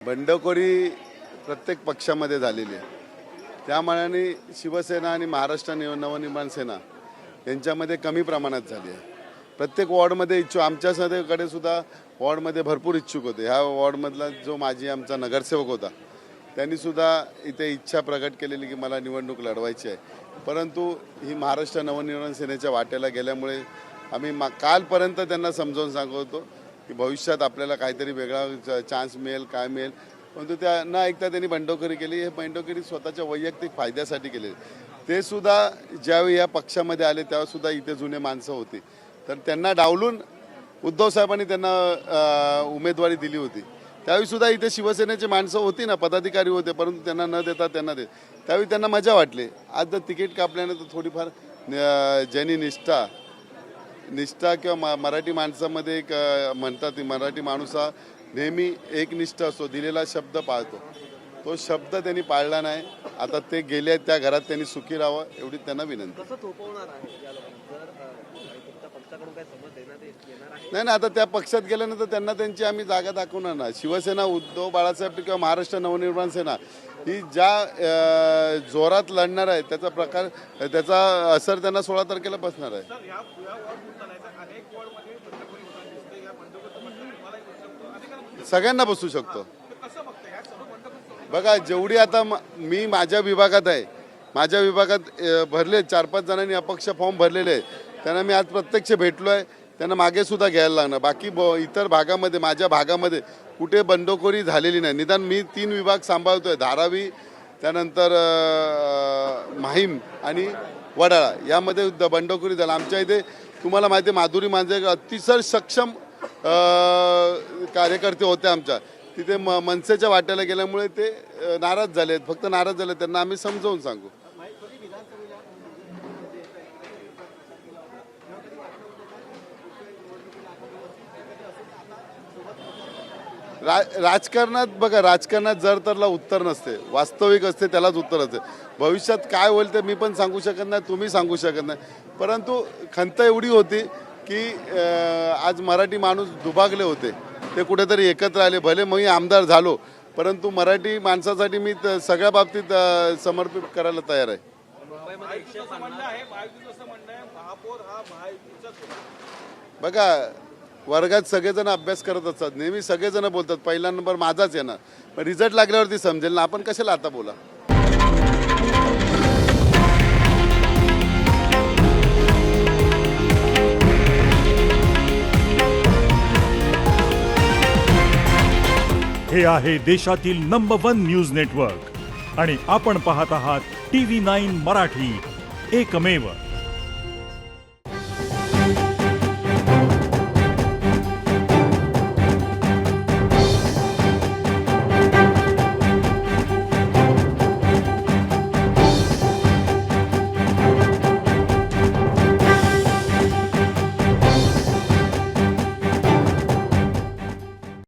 बंडखोरी प्रत्येक पक्षामध्ये झालेली आहे. त्या शिवसेना आणि महाराष्ट्र निव नवनिर्माण सेना यांच्यामध्ये कमी प्रमाणात झाली आहे. प्रत्येक वॉर्डमध्ये इच्छुक आमच्याकडे सुद्धा वॉर्डमध्ये भरपूर इच्छुक होते. ह्या वॉर्डमधला जो माजी आमचा नगरसेवक होता त्यांनी सुद्धा इथे इच्छा प्रकट केलेली की मला निवडणूक लढवायची आहे. परंतु ही महाराष्ट्र नवनिर्माण सेनेच्या वाट्याला गेल्यामुळे आम्ही मा कालपर्यंत त्यांना समजावून सांगत होतो की भविष्यात आपल्याला काहीतरी वेगळा चान्स मिळेल काय मिळेल. परंतु त्या न ऐकता त्यांनी बंडखोरी केली. हे बंडखोरी स्वतःच्या वैयक्तिक फायद्यासाठी केली ते सुद्धा ज्यावेळी या पक्षामध्ये आले तेव्हा सुद्धा इथे जुने माणसं होती. तर त्यांना डावलून उद्धव साहेबांनी त्यांना उमेदवारी दिली होती. त्यावेळी सुद्धा इथे शिवसेनेची माणसं होती ना पदाधिकारी होते परंतु त्यांना न देता त्यांना दे त्यावेळी त्यांना मजा वाटली. आज जर तिकीट कापल्यानंतर थोडीफार ज्यांनी निष्ठा निष्ठा किंवा म- मराठी माणसामध्ये एक म्हणतात मराठी माणूस हा नेहमी एकनिष्ठ असतो दिलेला शब्द पाळतो. तो शब्द त्यांनी पाळला नाही आता ते गेले त्या घरात त्यांनी सुखी राहावं एवढी त्यांना विनंती. नाही ना आता त्या पक्षात गेल्यानंतर त्यांना त्यांची आम्ही जागा दाखवणार ना शिवसेना उद्धव बाळासाहेब किंवा महाराष्ट्र नवनिर्माण सेना ही ज्या जोरात लढणार आहे त्याचा प्रकार त्याचा असर त्यांना सोळा तारखेला बसणार आहे. सगळ्यांना बसू शकतो. बघा जेवढी आता म- माझ्या विभागात आहे माझ्या विभागात भरले चार पाच जणांनी अपक्ष फॉर्म भरलेले आहे त्यांना मी आज प्रत्यक्ष भेटलो आहे त्यांना मागे सुद्धा घ्यायला लागणार. बाकी ब इतर भागामध्ये माझ्या भागामध्ये कुठे बंडखोरी झालेली नाही. निदान मी तीन विभाग सांभाळतोय धारावी त्यानंतर माहीम आणि वडाळा. यामध्ये बंडखोरी झाला. आमच्या इथे तुम्हाला माहिती आहे माधुरी मांजरे अतिशय सक्षम कार्यकर्ते होते आमच्या. तिथे म मनसेच्या वाट्याला गेल्यामुळे ते नाराज झाले फक्त नाराज झाले त्यांना आम्ही समजावून सांगू. रा राजकारणात बघा राजकारणात जर तरला उत्तर नसते वास्तविक असते त्यालाच उत्तर असते. भविष्यात काय होईल ते मी पण सांगू शकत नाही तुम्ही सांगू शकत नाही. परंतु खंत एवढी होती की आज मराठी माणूस दुभागले होते. ते कुठेतरी एकत्र आले भले मी आमदार झालो परंतु मराठी माणसासाठी मी त- सगळ्या बाबतीत समर्पित करायला तयार आहे. बघा वर्गात सगळेजण अभ्यास करत असतात. नेहमी सगळेजण बोलतात. पहिला नंबर माझाच येणार पण रिझल्ट लागल्यावरती समजेल ना. आपण कशाला आता बोला? हे आहे देशातील नंबर वन न्यूज नेटवर्क आणि आपण पाहत आहात टी व्ही नाईन मराठी. एकमेव.